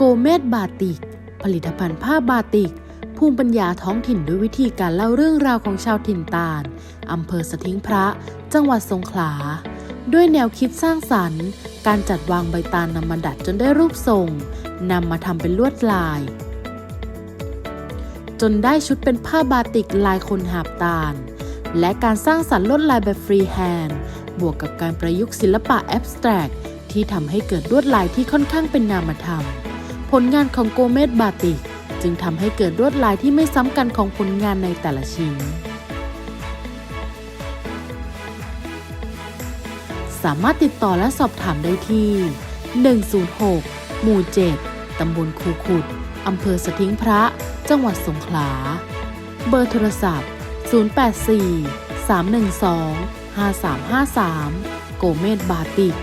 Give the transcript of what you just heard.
โกเมดบาติก ผลิตภัณฑ์ผ้าบาติก ภูมิปัญญาท้องถิ่นด้วยวิธีการเล่าเรื่องราวของชาวถิ่นตาลอำเภอสทิงพระ จังหวัดสงขลา ด้วยแนวคิดสร้างสรรค์ การจัดวางใบตาลนำมาดัดจนได้รูปทรง นำมาทำเป็นลวดลาย จนได้ชุดเป็นผ้าบาติกลายคนหาบตาล และการสร้างสรรค์ลวดลายแบบฟรีแฮนด์บวกกับการประยุกต์ศิลปะแอบสแตรกที่ทำให้เกิดลวดลายที่ค่อนข้างเป็นนามธรรม ผลงานของโกเมดบาติก จึงทำให้เกิดลวดลายที่ไม่ซ้ำกันของผลงานในแต่ละชิ้น สามารถติดต่อและสอบถามได้ที่ 106 หมู่ 7 ตำบลคูขุด อำเภอสทิงพระ จังหวัดสงขลา เบอร์โทรศัพท์ 084 312 5353 โกเมดบาติก